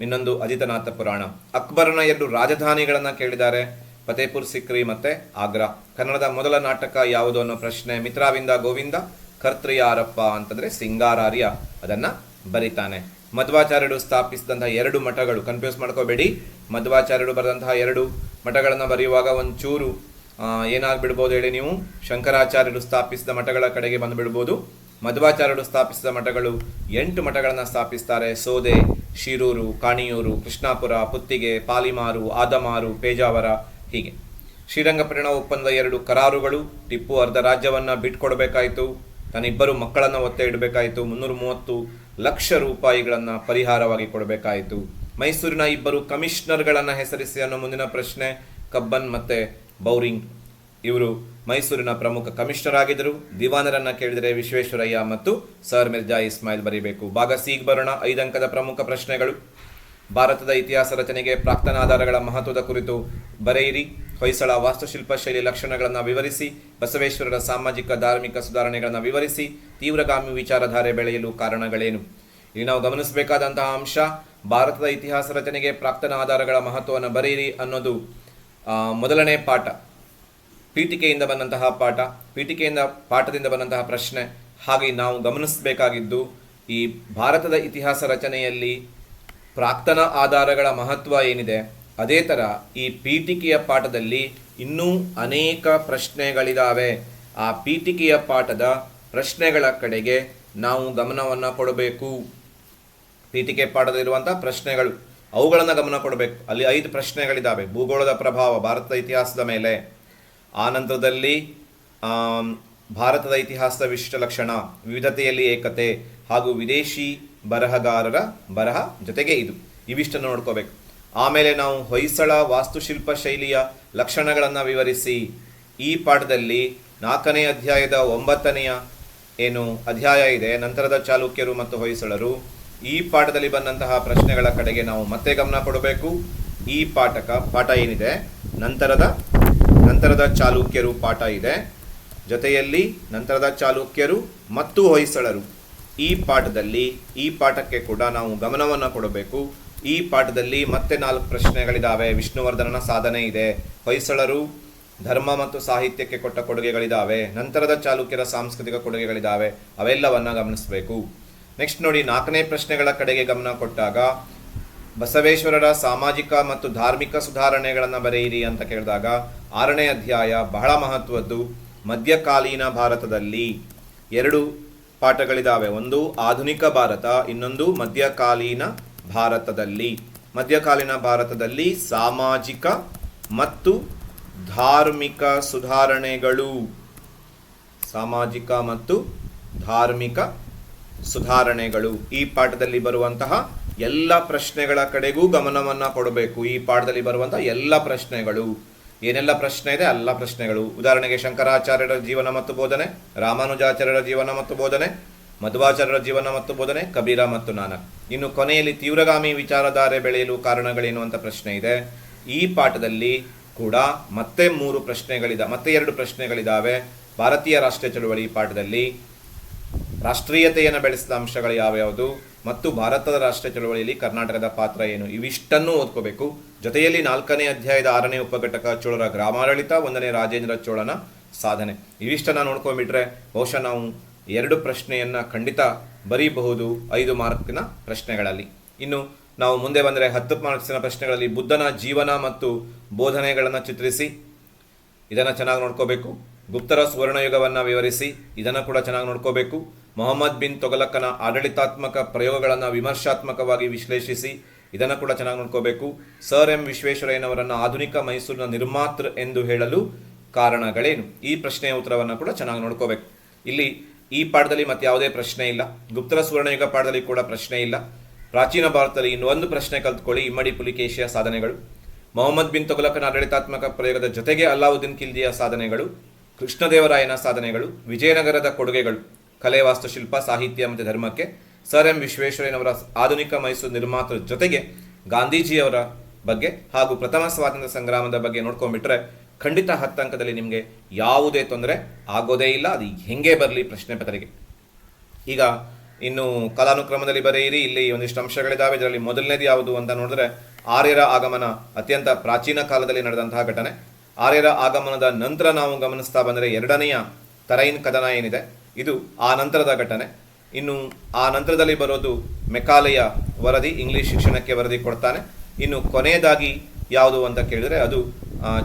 ಇನ್ನೊಂದು ಅಜಿತನಾಥ ಪುರಾಣ. ಅಕ್ಬರನ ಎರಡು ರಾಜಧಾನಿಗಳನ್ನು ಕೇಳಿದ್ದಾರೆ. ಫತೇಪುರ್, ಸಿಕ್ರಿ ಮತ್ತೆ ಆಗ್ರಾ. ಕನ್ನಡದ ಮೊದಲ ನಾಟಕ ಯಾವುದು ಅನ್ನೋ ಪ್ರಶ್ನೆ ಮಿತ್ರಾವಿಂದ ಗೋವಿಂದ ಕರ್ತೃಯಾರಪ್ಪ ಅಂತಂದ್ರೆ ಸಿಂಗಾರಾರ್ಯ. ಅದನ್ನ ಬರಿತಾನೆ. ಮಧ್ವಾಚಾರ್ಯರು ಸ್ಥಾಪಿಸಿದಂತಹ ಎರಡು ಮಠಗಳು ಕನ್ಫ್ಯೂಸ್ ಮಾಡ್ಕೋಬೇಡಿ. ಮಧ್ವಾಚಾರ್ಯರು ಬರೆದಂತಹ ಎರಡು ಮಠಗಳನ್ನು ಬರೆಯುವಾಗ ಒಂಚೂರು ಏನಾಗ್ಬಿಡ್ಬೋದು ಹೇಳಿ ನೀವು? ಶಂಕರಾಚಾರ್ಯರು ಸ್ಥಾಪಿಸಿದ ಮಠಗಳ ಕಡೆಗೆ ಬಂದು ಬಿಡ್ಬೋದು ಮಧ್ವಾಚಾರ್ಯರು ಸ್ಥಾಪಿಸಿದ ಮಠಗಳು ಎಂಟು ಮಠಗಳನ್ನು ಸ್ಥಾಪಿಸ್ತಾರೆ. ಸೋದೆ ಶಿರೂರು, ಕಾಣಿಯೂರು, ಕೃಷ್ಣಾಪುರ, ಪುತ್ತಿಗೆ, ಪಾಲಿಮಾರು, ಆದಮಾರು, ಪೇಜಾವರ ಹೀಗೆ. ಶ್ರೀರಂಗಪಟ್ಟಣ ಒಪ್ಪಂದ ಎರಡು ಕರಾರುಗಳು. ಟಿಪ್ಪು ಅರ್ಧ ರಾಜ್ಯವನ್ನು ಬಿಟ್ಕೊಡಬೇಕಾಯಿತು ತನ್ನಿಬ್ಬರು ಮಕ್ಕಳನ್ನು ಮಕ್ಕಳನ್ನ ಒತ್ತೆ ಇಡಬೇಕಾಯಿತು. ಮುನ್ನೂರ ಮೂವತ್ತು ಲಕ್ಷ ರೂಪಾಯಿಗಳನ್ನು ಪರಿಹಾರವಾಗಿ ಕೊಡಬೇಕಾಯಿತು. ಮೈಸೂರಿನ ಇಬ್ಬರು ಕಮಿಷನರ್ಗಳನ್ನು ಹೆಸರಿಸಿ ಅನ್ನೋ ಮುಂದಿನ ಪ್ರಶ್ನೆ. ಕಬ್ಬನ್ ಮತ್ತೆ ಬೌರಿಂಗ್. ಇವರು ಮೈಸೂರಿನ ಪ್ರಮುಖ ಕಮಿಷನರ್ ಆಗಿದ್ದರು ದಿವಾನರನ್ನ ಕೇಳಿದರೆ ವಿಶ್ವೇಶ್ವರಯ್ಯ ಮತ್ತು ಸರ್ ಮಿರ್ಜಾ ಇಸ್ಮಾಯಿಲ್ ಬರೀಬೇಕು. ಭಾಗ ಸಿಗ್ ಬರೋಣ. ಐದಂಕದ ಪ್ರಮುಖ ಪ್ರಶ್ನೆಗಳು. ಭಾರತದ ಇತಿಹಾಸ ರಚನೆಗೆ ಪ್ರಾಕ್ತನ ಆಧಾರಗಳ ಮಹತ್ವದ ಕುರಿತು ಬರೆಯಿರಿ. ಹೊಯ್ಸಳ ವಾಸ್ತುಶಿಲ್ಪ ಶೈಲಿ ಲಕ್ಷಣಗಳನ್ನು ವಿವರಿಸಿ. ಬಸವೇಶ್ವರರ ಸಾಮಾಜಿಕ, ಧಾರ್ಮಿಕ ಸುಧಾರಣೆಗಳನ್ನು ವಿವರಿಸಿ. ತೀವ್ರಗಾಮಿ ವಿಚಾರಧಾರೆ ಬೆಳೆಯಲು ಕಾರಣಗಳೇನು? ಇಲ್ಲಿ ನಾವು ಗಮನಿಸಬೇಕಾದಂತಹ ಅಂಶ, ಭಾರತದ ಇತಿಹಾಸ ರಚನೆಗೆ ಪ್ರಾಕ್ತನ ಆಧಾರಗಳ ಮಹತ್ವವನ್ನು ಬರೆಯಿರಿ ಅನ್ನೋದು ಮೊದಲನೇ ಪಾಠ. ಪೀಠಿಕೆಯಿಂದ ಬಂದಂತಹ ಪಾಠ, ಪೀಠಿಕೆಯಿಂದ ಪಾಠದಿಂದ ಬಂದಂತಹ ಪ್ರಶ್ನೆ, ಹಾಗೆ ನಾವು ಗಮನಿಸಬೇಕಾಗಿದ್ದು, ಈ ಭಾರತದ ಇತಿಹಾಸ ರಚನೆಯಲ್ಲಿ ಪ್ರಾಕ್ತನ ಆಧಾರಗಳ ಮಹತ್ವ ಏನಿದೆ, ಅದೇ ಥರ ಈ ಪೀಠಿಕೆಯ ಪಾಠದಲ್ಲಿ ಇನ್ನೂ ಅನೇಕ ಪ್ರಶ್ನೆಗಳಿದ್ದಾವೆ ಆ ಪೀಠಿಕೆಯ ಪಾಠದ ಪ್ರಶ್ನೆಗಳ ಕಡೆಗೆ ನಾವು ಗಮನವನ್ನು ಕೊಡಬೇಕು. ಪೀಠಿಕೆ ಪಾಠದಲ್ಲಿರುವಂಥ ಪ್ರಶ್ನೆಗಳು, ಅವುಗಳನ್ನು ಗಮನ ಕೊಡಬೇಕು. ಅಲ್ಲಿ ಐದು ಪ್ರಶ್ನೆಗಳಿದ್ದಾವೆ ಭೂಗೋಳದ ಪ್ರಭಾವ, ಭಾರತದ ಇತಿಹಾಸದ ಮೇಲೆ. ಆ ನಂತರದಲ್ಲಿ ಭಾರತದ ಇತಿಹಾಸದ ವಿಶಿಷ್ಟ ಲಕ್ಷಣ, ವಿವಿಧತೆಯಲ್ಲಿ ಏಕತೆ ಹಾಗೂ ವಿದೇಶಿ ಬರಹಗಾರರ ಬರಹ ಜೊತೆಗೆ ಇದು. ಇವಿಷ್ಟನ್ನು ನೋಡ್ಕೋಬೇಕು. ಆಮೇಲೆ ನಾವು ಹೊಯ್ಸಳ ವಾಸ್ತುಶಿಲ್ಪ ಶೈಲಿಯ ಲಕ್ಷಣಗಳನ್ನು ವಿವರಿಸಿ. ಈ ಪಾಠದಲ್ಲಿ ನಾಲ್ಕನೇ ಅಧ್ಯಾಯದ ಒಂಬತ್ತನೆಯ ಏನು ಅಧ್ಯಾಯ ಇದೆ, ನಂತರದ ಚಾಲುಕ್ಯರು ಮತ್ತು ಹೊಯ್ಸಳರು. ಈ ಪಾಠದಲ್ಲಿ ಬಂದಂತಹ ಪ್ರಶ್ನೆಗಳ ಕಡೆಗೆ ನಾವು ಮತ್ತೆ ಗಮನ ಕೊಡಬೇಕು. ಈ ಪಾಠಕ ಪಾಠ ಏನಿದೆ, ನಂತರದ ನಂತರದ ಚಾಲುಕ್ಯರು ಪಾಠ ಇದೆ. ಜೊತೆಯಲ್ಲಿ ನಂತರದ ಚಾಲುಕ್ಯರು ಮತ್ತು ಹೊಯ್ಸಳರು. ಈ ಪಾಠದಲ್ಲಿ, ಈ ಪಾಠಕ್ಕೆ ಕೂಡ ನಾವು ಗಮನವನ್ನು ಕೊಡಬೇಕು. ಈ ಪಾಠದಲ್ಲಿ ಮತ್ತೆ ನಾಲ್ಕು ಪ್ರಶ್ನೆಗಳಿದ್ದಾವೆ ವಿಷ್ಣುವರ್ಧನನ ಸಾಧನೆ ಇದೆ. ಹೊಯ್ಸಳರು ಧರ್ಮ ಮತ್ತು ಸಾಹಿತ್ಯಕ್ಕೆ ಕೊಟ್ಟ ಕೊಡುಗೆಗಳಿದ್ದಾವೆ ನಂತರದ ಚಾಲುಕ್ಯರ ಸಾಂಸ್ಕೃತಿಕ ಕೊಡುಗೆಗಳಿದ್ದಾವೆ ಅವೆಲ್ಲವನ್ನು ಗಮನಿಸಬೇಕು. ನೆಕ್ಸ್ಟ್ ನೋಡಿ, ನಾಲ್ಕನೇ ಪ್ರಶ್ನೆಗಳ ಕಡೆಗೆ ಗಮನ ಕೊಟ್ಟಾಗ ಬಸವೇಶ್ವರರ ಸಾಮಾಜಿಕ ಮತ್ತು ಧಾರ್ಮಿಕ ಸುಧಾರಣೆಗಳನ್ನು ಬರೆಯಿರಿ ಅಂತ ಕೇಳಿದಾಗ ಆರನೇ ಅಧ್ಯಾಯ ಬಹಳ ಮಹತ್ವದ್ದು, ಮಧ್ಯಕಾಲೀನ ಭಾರತದಲ್ಲಿ ಎರಡು ಪಾಠಗಳಿದ್ದಾವೆ ಒಂದು ಆಧುನಿಕ ಭಾರತ, ಇನ್ನೊಂದು ಮಧ್ಯಕಾಲೀನ ಭಾರತದಲ್ಲಿ. ಮಧ್ಯಕಾಲೀನ ಭಾರತದಲ್ಲಿ ಸಾಮಾಜಿಕ ಮತ್ತು ಧಾರ್ಮಿಕ ಸುಧಾರಣೆಗಳು. ಸಾಮಾಜಿಕ ಮತ್ತು ಧಾರ್ಮಿಕ ಸುಧಾರಣೆಗಳು. ಈ ಪಾಠದಲ್ಲಿ ಬರುವಂತಹ ಎಲ್ಲ ಪ್ರಶ್ನೆಗಳ ಕಡೆಗೂ ಗಮನವನ್ನು ಕೊಡಬೇಕು. ಈ ಪಾಠದಲ್ಲಿ ಬರುವಂಥ ಎಲ್ಲ ಪ್ರಶ್ನೆಗಳು. ಏನೆಲ್ಲ ಪ್ರಶ್ನೆ ಇದೆ? ಎಲ್ಲ ಪ್ರಶ್ನೆಗಳು. ಉದಾಹರಣೆಗೆ ಶಂಕರಾಚಾರ್ಯರ ಜೀವನ ಮತ್ತು ಬೋಧನೆ, ರಾಮಾನುಜಾಚಾರ್ಯರ ಜೀವನ ಮತ್ತು ಬೋಧನೆ ಮಧ್ವಾಚಾರ್ಯರ ಜೀವನ ಮತ್ತು ಬೋಧನೆ, ಕಬೀರ ಮತ್ತು ನಾನಕ್. ಇನ್ನು ಕೊನೆಯಲ್ಲಿ ತೀವ್ರಗಾಮಿ ವಿಚಾರಧಾರೆ ಬೆಳೆಯಲು ಕಾರಣಗಳೇನು ಅಂತ ಪ್ರಶ್ನೆ ಇದೆ. ಈ ಪಾಠದಲ್ಲಿ ಕೂಡ ಮತ್ತೆ ಮೂರು ಪ್ರಶ್ನೆಗಳಿದ, ಮತ್ತೆ ಎರಡು ಪ್ರಶ್ನೆಗಳಿದಾವೆ. ಭಾರತೀಯ ರಾಷ್ಟ್ರೀಯ ಚಳುವಳಿ ಪಾಠದಲ್ಲಿ. ರಾಷ್ಟ್ರೀಯತೆಯನ್ನು ಬೆಳೆಸಿದ ಅಂಶಗಳು ಯಾವ್ಯಾವುದು? ಮತ್ತು ಭಾರತದ ರಾಷ್ಟ್ರ ಚಳವಳಿಯಲ್ಲಿ ಕರ್ನಾಟಕದ ಪಾತ್ರ ಏನು? ಇವಿಷ್ಟನ್ನು ಓದ್ಕೋಬೇಕು. ಜೊತೆಯಲ್ಲಿ ನಾಲ್ಕನೇ ಅಧ್ಯಾಯದ ಆರನೇ ಉಪಘಟಕ ಚೋಳರ ಗ್ರಾಮಾಡಳಿತ, ಒಂದನೇ ರಾಜೇಂದ್ರ ಚೋಳನ ಸಾಧನೆ. ಇವಿಷ್ಟನ್ನ ನೋಡ್ಕೊಂಡ್ಬಿಟ್ರೆ ಬಹುಶಃ ನಾವು ಎರಡು ಪ್ರಶ್ನೆಯನ್ನ ಖಂಡಿತ ಬರೀಬಹುದು ಐದು ಮಾರ್ಕ್ನ ಪ್ರಶ್ನೆಗಳಲ್ಲಿ. ಇನ್ನು ನಾವು ಮುಂದೆ ಬಂದರೆ ಹತ್ತು ಮಾರ್ಕ್ಸಿನ ಪ್ರಶ್ನೆಗಳಲ್ಲಿ ಬುದ್ಧನ ಜೀವನ ಮತ್ತು ಬೋಧನೆಗಳನ್ನು ಚಿತ್ರಿಸಿ, ಇದನ್ನು ಚೆನ್ನಾಗಿ ನೋಡ್ಕೋಬೇಕು. ಗುಪ್ತರ ಸುವರ್ಣಯುಗವನ್ನು ವಿವರಿಸಿ, ಇದನ್ನು ಕೂಡ ಚೆನ್ನಾಗಿ ನೋಡ್ಕೋಬೇಕು. ಮೊಹಮ್ಮದ್ ಬಿನ್ ತೊಗಲಕ್ಕನ ಆಡಳಿತಾತ್ಮಕ ಪ್ರಯೋಗಗಳನ್ನು ವಿಮರ್ಶಾತ್ಮಕವಾಗಿ ವಿಶ್ಲೇಷಿಸಿ, ಇದನ್ನು ಕೂಡ ಚೆನ್ನಾಗಿ ನೋಡ್ಕೋಬೇಕು. ಸರ್ ಎಂ ವಿಶ್ವೇಶ್ವರಯ್ಯನವರನ್ನು ಆಧುನಿಕ ಮೈಸೂರಿನ ನಿರ್ಮಾತೃ ಎಂದು ಹೇಳಲು ಕಾರಣಗಳೇನು? ಈ ಪ್ರಶ್ನೆಯ ಉತ್ತರವನ್ನು ಕೂಡ ಚೆನ್ನಾಗಿ ನೋಡ್ಕೋಬೇಕು. ಇಲ್ಲಿ ಈ ಪಾಠದಲ್ಲಿ ಮತ್ತೆ ಯಾವುದೇ ಪ್ರಶ್ನೆ ಇಲ್ಲ. ಗುಪ್ತರ ಸುವರ್ಣಯುಗ ಪಾಠದಲ್ಲಿ ಕೂಡ ಪ್ರಶ್ನೆ ಇಲ್ಲ. ಪ್ರಾಚೀನ ಭಾರತದಲ್ಲಿ ಇನ್ನೊಂದು ಪ್ರಶ್ನೆ ಕಲ್ತ್ಕೊಳ್ಳಿ, ಇಮ್ಮಡಿ ಪುಲಿಕೇಶಿಯ ಸಾಧನೆಗಳು. ಮೊಹಮ್ಮದ್ ಬಿನ್ ತೊಗಲಕನ ಆಡಳಿತಾತ್ಮಕ ಪ್ರಯೋಗದ ಜೊತೆಗೆ ಅಲ್ಲಾವುದ್ದೀನ್ ಖಿಲ್ಜಿಯ ಸಾಧನೆಗಳು. ಕೃಷ್ಣದೇವರಾಯನ ಸಾಧನೆಗಳು, ವಿಜಯನಗರದ ಕೊಡುಗೆಗಳು ಕಲೆ ವಾಸ್ತುಶಿಲ್ಪ ಸಾಹಿತ್ಯ ಮತ್ತು ಧರ್ಮಕ್ಕೆ ಸರ್ ಎಂ ವಿಶ್ವೇಶ್ವರಯ್ಯನವರ ಆಧುನಿಕ ಮೈಸೂರು ನಿರ್ಮಾತೃ ಜೊತೆಗೆ ಗಾಂಧೀಜಿಯವರ ಬಗ್ಗೆ ಹಾಗೂ ಪ್ರಥಮ ಸ್ವಾತಂತ್ರ್ಯ ಸಂಗ್ರಾಮದ ಬಗ್ಗೆ ನೋಡ್ಕೊಂಡ್ಬಿಟ್ರೆ ಖಂಡಿತ ಹತ್ತಂಕದಲ್ಲಿ ನಿಮಗೆ ಯಾವುದೇ ತೊಂದರೆ ಆಗೋದೇ ಇಲ್ಲ. ಅದು ಹೆಂಗೆ ಬರಲಿ ಪ್ರಶ್ನೆ ಪತ್ರಿಕೆ. ಈಗ ಇನ್ನು ಕಾಲಾನುಕ್ರಮದಲ್ಲಿ ಬರೆಯಿರಿ, ಇಲ್ಲಿ ಒಂದಿಷ್ಟು ಅಂಶಗಳಿದ್ದಾವೆ ಇದರಲ್ಲಿ ಮೊದಲನೇದು ಯಾವುದು ಅಂತ ನೋಡಿದ್ರೆ ಆರ್ಯರ ಆಗಮನ ಅತ್ಯಂತ ಪ್ರಾಚೀನ ಕಾಲದಲ್ಲಿ ನಡೆದಂತಹ ಘಟನೆ. ಆರ್ಯರ ಆಗಮನದ ನಂತರ ನಾವು ಗಮನಿಸ್ತಾ ಬಂದರೆ ಎರಡನೆಯ ತರೈನ್ ಕದನ ಏನಿದೆ? ಇದು ಆ ನಂತರದ ಘಟನೆ. ಇನ್ನು ಆ ನಂತರದಲ್ಲಿ ಬರೋದು ಮೆಕಾಲೆಯ ವರದಿ, ಇಂಗ್ಲಿಷ್ ಶಿಕ್ಷಣಕ್ಕೆ ವರದಿ ಕೊಡ್ತಾನೆ. ಇನ್ನು ಕೊನೆಯದಾಗಿ ಯಾವುದು ಅಂತ ಕೇಳಿದರೆ ಅದು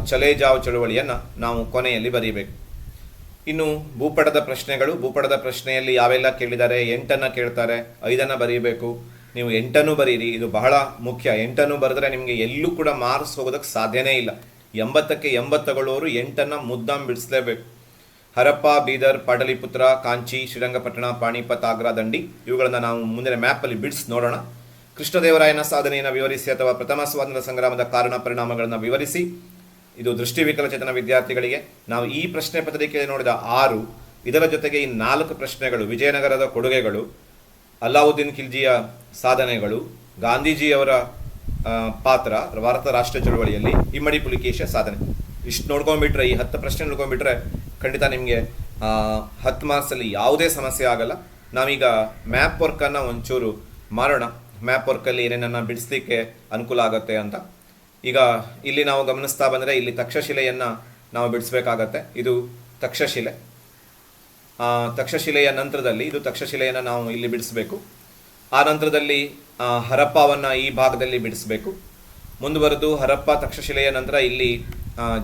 ಚಲೇಜಾವ್ ಚಳುವಳಿಯನ್ನು ನಾವು ಕೊನೆಯಲ್ಲಿ ಬರೀಬೇಕು. ಇನ್ನು ಭೂಪಟದ ಪ್ರಶ್ನೆಗಳು, ಭೂಪಟದ ಪ್ರಶ್ನೆಯಲ್ಲಿ ಯಾವೆಲ್ಲ ಕೇಳಿದ್ದಾರೆ? ಎಂಟನ್ನು ಕೇಳ್ತಾರೆ, ಐದನ್ನು ಬರೀಬೇಕು. ನೀವು ಎಂಟನ್ನು ಬರೀರಿ, ಇದು ಬಹಳ ಮುಖ್ಯ. ಎಂಟನ್ನು ಬರೆದ್ರೆ ನಿಮಗೆ ಎಲ್ಲೂ ಕೂಡ ಮಾರ್ಕ್ಸ್ ಹೋಗೋದಕ್ಕೆ ಸಾಧ್ಯನೇ ಇಲ್ಲ. ಎಂಬತ್ತಕ್ಕೆ ಎಂಬತ್ತು ತಗೊಳ್ಳೋರು ಎಂಟನ್ನು ಮುದ್ದಾಂ ಬಿಡಿಸಲೇಬೇಕು. ಹರಪ್ಪ, ಬೀದರ್, ಪಾಟಲಿಪುತ್ರ, ಕಾಂಚಿ, ಶ್ರೀರಂಗಪಟ್ಟಣ, ಪಾಣಿಪತ್, ಆಗ್ರಾ, ದಂಡಿ, ಇವುಗಳನ್ನು ನಾವು ಮುಂದಿನ ಮ್ಯಾಪಲ್ಲಿ ಬಿಡಿಸಿ ನೋಡೋಣ. ಕೃಷ್ಣದೇವರಾಯನ ಸಾಧನೆಯನ್ನು ವಿವರಿಸಿ ಅಥವಾ ಪ್ರಥಮ ಸ್ವಾತಂತ್ರ್ಯ ಸಂಗ್ರಾಮದ ಕಾರಣ ಪರಿಣಾಮಗಳನ್ನು ವಿವರಿಸಿ. ಇದು ದೃಷ್ಟಿ ವಿಕಲಚೇತನ ವಿದ್ಯಾರ್ಥಿಗಳಿಗೆ. ನಾವು ಈ ಪ್ರಶ್ನೆ ಪತ್ರಿಕೆಯಲ್ಲಿ ನೋಡಿದ ಆರು, ಇದರ ಜೊತೆಗೆ ಈ ನಾಲ್ಕು ಪ್ರಶ್ನೆಗಳು, ವಿಜಯನಗರದ ಕೊಡುಗೆಗಳು, ಅಲ್ಲಾವುದ್ದೀನ್ ಖಿಲ್ಜಿಯ ಸಾಧನೆಗಳು, ಗಾಂಧೀಜಿಯವರ ಪಾತ್ರ ಭಾರತ ರಾಷ್ಟ್ರ ಚಳವಳಿಯಲ್ಲಿ ಇಮ್ಮಡಿ ಪುಲಿಕೇಶಿಯ ಸಾಧನೆ. ಇಷ್ಟು ನೋಡ್ಕೊಂಡ್ಬಿಟ್ರೆ, ಈ ಹತ್ತು ಪ್ರಶ್ನೆ ನೋಡ್ಕೊಂಡ್ಬಿಟ್ರೆ ಖಂಡಿತ ನಿಮಗೆ ಹತ್ತು ಮಾರ್ಕ್ಸಲ್ಲಿ ಯಾವುದೇ ಸಮಸ್ಯೆ ಆಗಲ್ಲ. ನಾವೀಗ ಮ್ಯಾಪ್ ವರ್ಕನ್ನು ಒಂಚೂರು ಮಾಡೋಣ. ಮ್ಯಾಪ್ ವರ್ಕಲ್ಲಿ ಏನೇನನ್ನು ಬಿಡಿಸ್ಲಿಕ್ಕೆ ಅನುಕೂಲ ಆಗುತ್ತೆ ಅಂತ. ಈಗ ಇಲ್ಲಿ ನಾವು ಗಮನಿಸ್ತಾ ಬಂದರೆ ಇಲ್ಲಿ ತಕ್ಷಶಿಲೆಯನ್ನು ನಾವು ಬಿಡಿಸ್ಬೇಕಾಗತ್ತೆ. ಇದು ತಕ್ಷಶಿಲೆ. ತಕ್ಷಶಿಲೆಯ ನಂತರದಲ್ಲಿ ಇದು ತಕ್ಷಶಿಲೆಯನ್ನು ನಾವು ಇಲ್ಲಿ ಬಿಡಿಸಬೇಕು. ಆ ನಂತರದಲ್ಲಿ ಹರಪ್ಪವನ್ನು ಈ ಭಾಗದಲ್ಲಿ ಬಿಡಿಸಬೇಕು. ಮುಂದುವರೆದು ಹರಪ್ಪ ತಕ್ಷಶಿಲೆಯ ನಂತರ ಇಲ್ಲಿ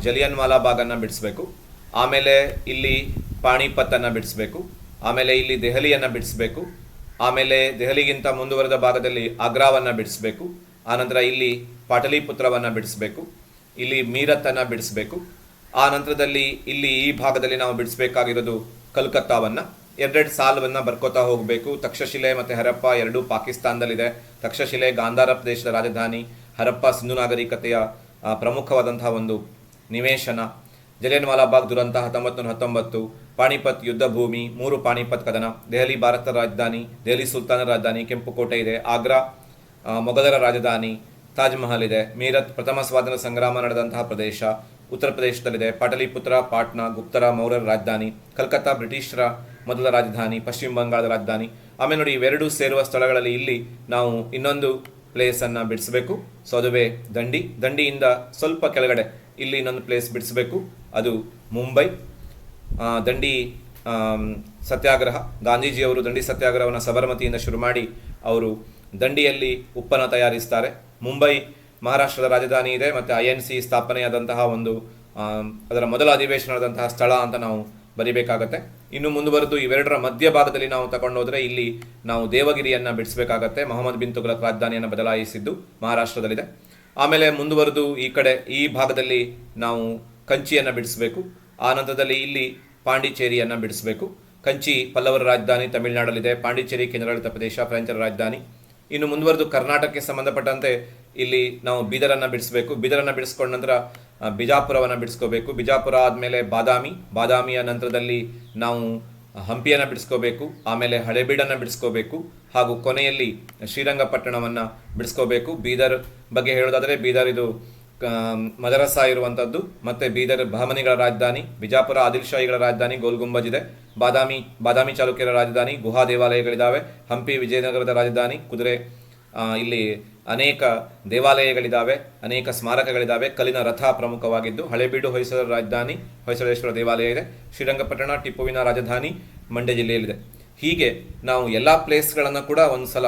ಜಲಿಯನ್ವಾಲಾ ಜಲಿಯನ್ ಬಾಗನ್ನು ಬಿಡಿಸಬೇಕು. ಆಮೇಲೆ ಇಲ್ಲಿ ಪಾಣಿಪತ್ತನ್ನು ಬಿಡಿಸಬೇಕು. ಆಮೇಲೆ ಇಲ್ಲಿ ದೆಹಲಿಯನ್ನು ಬಿಡಿಸಬೇಕು. ಆಮೇಲೆ ದೆಹಲಿಗಿಂತ ಮುಂದುವರೆದ ಭಾಗದಲ್ಲಿ ಆಗ್ರಾವನ್ನು ಬಿಡಿಸಬೇಕು. ಆನಂತರ ಇಲ್ಲಿ ಪಾಟಲಿಪುತ್ರವನ್ನು ಬಿಡಿಸಬೇಕು. ಇಲ್ಲಿ ಮೀರತ್ತನ್ನು ಬಿಡಿಸಬೇಕು. ಆ ನಂತರದಲ್ಲಿ ಇಲ್ಲಿ ಈ ಭಾಗದಲ್ಲಿ ನಾವು ಬಿಡಿಸಬೇಕಾಗಿರೋದು ಕಲ್ಕತ್ತಾವನ್ನು. ಎರಡೆರಡು ಸಾಲವನ್ನು ಬರ್ಕೋತಾ ಹೋಗಬೇಕು. ತಕ್ಷಶಿಲೆ ಮತ್ತು ಹರಪ್ಪ ಎರಡೂ ಪಾಕಿಸ್ತಾನದಲ್ಲಿದೆ. ತಕ್ಷಶಿಲೆ ಗಾಂಧಾರ ಪ್ರದೇಶದ ರಾಜಧಾನಿ. ಹರಪ್ಪ ಸಿಂಧು ನಾಗರಿಕತೆಯ ಪ್ರಮುಖವಾದಂತಹ ಒಂದು ನಿವೇಶನ. ಜಲಿಯನ್ ವಾಲಾಬಾಗ್ ದುರಂತ ಹತ್ತೊಂಬತ್ತು ನೂರ ಹತ್ತೊಂಬತ್ತು. ಪಾಣಿಪತ್ ಯುದ್ಧ ಭೂಮಿ, ಮೂರು ಪಾಣಿಪತ್ ಕದನ. ದೆಹಲಿ, ಭಾರತದ ರಾಜಧಾನಿ, ದೆಹಲಿ ಸುಲ್ತಾನ ರಾಜಧಾನಿ ಕೆಂಪುಕೋಟೆ ಇದೆ. ಆಗ್ರಾ ಮೊಘಲರ ರಾಜಧಾನಿ ತಾಜ್ ಮಹಲ್ ಇದೆ. ಮೀರತ್ ಪ್ರಥಮ ಸ್ವಾತಂತ್ರ್ಯ ಸಂಗ್ರಾಮ ನಡೆದಂತಹ ಪ್ರದೇಶ. ಉತ್ತರ ಪ್ರದೇಶದಲ್ಲಿದೆ. ಪಾಟಲಿಪುತ್ರ, ಪಾಟ್ನಾ, ಗುಪ್ತರ, ಮೌರ್ಯರ ರಾಜಧಾನಿ. ಕಲ್ಕತ್ತಾ ಬ್ರಿಟಿಷರ ಮೊದಲ ರಾಜಧಾನಿ, ಪಶ್ಚಿಮ ಬಂಗಾಳದ ರಾಜಧಾನಿ. ಆಮೇಲೆ ನೋಡಿ, ಇವೆರಡೂ ಸೇರುವ ಸ್ಥಳಗಳಲ್ಲಿ ಇಲ್ಲಿ ನಾವು ಇನ್ನೊಂದು ಪ್ಲೇಸನ್ನು ಬಿಡಿಸಬೇಕು. ಸೊ ಅದುವೇ ದಂಡಿ. ದಂಡಿಯಿಂದ ಸ್ವಲ್ಪ ಕೆಳಗಡೆ ಇಲ್ಲಿ ಇನ್ನೊಂದು ಪ್ಲೇಸ್ ಬಿಡಿಸಬೇಕು. ಅದು ಮುಂಬೈ. ದಂಡಿ ಸತ್ಯಾಗ್ರಹ. ಗಾಂಧೀಜಿಯವರು ದಂಡಿ ಸತ್ಯಾಗ್ರಹವನ್ನು ಸಬರಮತಿಯಿಂದ ಶುರು ಮಾಡಿ ಅವರು ದಂಡಿಯಲ್ಲಿ ಉಪ್ಪನ್ನು ತಯಾರಿಸ್ತಾರೆ. ಮುಂಬೈ ಮಹಾರಾಷ್ಟ್ರದ ರಾಜಧಾನಿ ಇದೆ, ಮತ್ತು ಐ ಎನ್ ಸಿ ಸ್ಥಾಪನೆಯಾದಂತಹ ಒಂದು ಅದರ ಮೊದಲ ಅಧಿವೇಶನದಂತಹ ಸ್ಥಳ ಅಂತ ನಾವು ಬರಿಬೇಕಾಗತ್ತೆ. ಇನ್ನು ಮುಂದುವರೆದು ಇವೆರಡರ ಮಧ್ಯಭಾಗದಲ್ಲಿ ನಾವು ತಗೊಂಡೋದ್ರೆ ಇಲ್ಲಿ ನಾವು ದೇವಗಿರಿಯನ್ನು ಬಿಡಿಸಬೇಕಾಗತ್ತೆ. ಮೊಹಮ್ಮದ್ ಬಿನ್ ತುಘಲಕ್ ರಾಜಧಾನಿಯನ್ನು ಬದಲಾಯಿಸಿದ್ದು ಮಹಾರಾಷ್ಟ್ರದಲ್ಲಿದೆ. ಆಮೇಲೆ ಮುಂದುವರೆದು ಈ ಕಡೆ ಈ ಭಾಗದಲ್ಲಿ ನಾವು ಕಂಚಿಯನ್ನು ಬಿಡಿಸಬೇಕು. ಆ ನಂತರದಲ್ಲಿ ಇಲ್ಲಿ ಪಾಂಡಿಚೇರಿಯನ್ನು ಬಿಡಿಸಬೇಕು. ಕಂಚಿ ಪಲ್ಲವರ ರಾಜಧಾನಿ ತಮಿಳುನಾಡಲ್ಲಿದೆ. ಪಾಂಡಿಚೇರಿ ಕೇಂದ್ರಾಡಳಿತ ಪ್ರದೇಶ, ಫ್ರೆಂಚರ ರಾಜಧಾನಿ. ಇನ್ನು ಮುಂದುವರೆದು ಕರ್ನಾಟಕಕ್ಕೆ ಸಂಬಂಧಪಟ್ಟಂತೆ ಇಲ್ಲಿ ನಾವು ಬೀದರನ್ನು ಬಿಡಿಸಬೇಕು. ಬೀದರನ್ನು ಬಿಡಿಸ್ಕೊಂಡ ನಂತರ ಬಿಜಾಪುರವನ್ನು ಬಿಡಿಸ್ಕೋಬೇಕು. ಬಿಜಾಪುರ ಆದಮೇಲೆ ಬಾದಾಮಿ. ಬಾದಾಮಿಯ ನಂತರದಲ್ಲಿ ನಾವು ಹಂಪಿಯನ್ನು ಬಿಡಿಸ್ಕೋಬೇಕು. ಆಮೇಲೆ ಹಳೆಬೀಡನ್ನು ಬಿಡಿಸ್ಕೋಬೇಕು. ಹಾಗೂ ಕೊನೆಯಲ್ಲಿ ಶ್ರೀರಂಗಪಟ್ಟಣವನ್ನು ಬಿಡಿಸ್ಕೋಬೇಕು. ಬೀದರ್ ಬಗ್ಗೆ ಹೇಳೋದಾದರೆ ಬೀದರ್ ಇದು ಮದರಸ ಇರುವಂಥದ್ದು ಮತ್ತು ಬೀದರ್ ಬಹಮನಿಗಳ ರಾಜಧಾನಿ, ಬಿಜಾಪುರ ಆದಿಲ್ ಶಾಹಿಗಳ ರಾಜಧಾನಿ, ಗೋಲ್ಗುಂಬಜ್ ಇದೆ. ಬಾದಾಮಿ ಬಾದಾಮಿ ಚಾಲುಕ್ಯರ ರಾಜಧಾನಿ, ಗುಹಾ ದೇವಾಲಯಗಳಿದ್ದಾವೆ ಹಂಪಿ ವಿಜಯನಗರದ ರಾಜಧಾನಿ, ಕುದುರೆ ಇಲ್ಲಿ ಅನೇಕ ದೇವಾಲಯಗಳಿದ್ದಾವೆ ಅನೇಕ ಸ್ಮಾರಕಗಳಿದ್ದಾವೆ ಕಲ್ಲಿನ ರಥ ಪ್ರಮುಖವಾಗಿದ್ದು, ಹಳೆಬೀಡು ಹೊಯ್ಸಳ ರಾಜಧಾನಿ, ಹೊಯ್ಸಳೇಶ್ವರ ದೇವಾಲಯ ಇದೆ. ಶ್ರೀರಂಗಪಟ್ಟಣ ಟಿಪ್ಪುವಿನ ರಾಜಧಾನಿ ಮಂಡ್ಯ ಜಿಲ್ಲೆಯಲ್ಲಿದೆ. ಹೀಗೆ ನಾವು ಎಲ್ಲ ಪ್ಲೇಸ್ಗಳನ್ನು ಕೂಡ ಒಂದು ಸಲ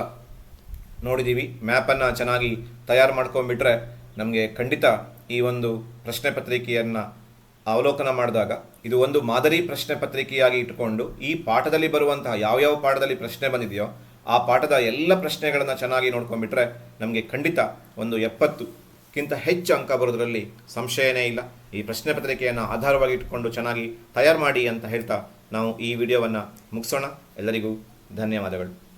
ನೋಡಿದ್ದೀವಿ ಮ್ಯಾಪನ್ನು ಚೆನ್ನಾಗಿ ತಯಾರು ಮಾಡ್ಕೊಂಡ್ಬಿಟ್ರೆ ನಮಗೆ ಖಂಡಿತ ಈ ಒಂದು ಪ್ರಶ್ನೆ ಪತ್ರಿಕೆಯನ್ನು ಅವಲೋಕನ ಮಾಡಿದಾಗ, ಇದು ಒಂದು ಮಾದರಿ ಪ್ರಶ್ನೆ ಪತ್ರಿಕೆಯಾಗಿ ಇಟ್ಟುಕೊಂಡು ಈ ಪಾಠದಲ್ಲಿ ಬರುವಂತಹ ಯಾವ್ಯಾವ ಪಾಠದಲ್ಲಿ ಪ್ರಶ್ನೆ ಬಂದಿದೆಯೋ ಆ ಪಾಠದ ಎಲ್ಲ ಪ್ರಶ್ನೆಗಳನ್ನು ಚೆನ್ನಾಗಿ ನೋಡ್ಕೊಂಡ್ಬಿಟ್ರೆ ನಮಗೆ ಖಂಡಿತ ಒಂದು ಎಪ್ಪತ್ತುಕ್ಕಿಂತ ಹೆಚ್ಚು ಅಂಕ ಬರೋದರಲ್ಲಿ ಸಂಶಯನೇ ಇಲ್ಲ. ಈ ಪ್ರಶ್ನೆ ಪತ್ರಿಕೆಯನ್ನು ಆಧಾರವಾಗಿ ಇಟ್ಕೊಂಡು ಚೆನ್ನಾಗಿ ತಯಾರು ಮಾಡಿ ಅಂತ ಹೇಳ್ತಾ ನಾವು ಈ ವಿಡಿಯೋವನ್ನು ಮುಗಿಸೋಣ. ಎಲ್ಲರಿಗೂ ಧನ್ಯವಾದಗಳು.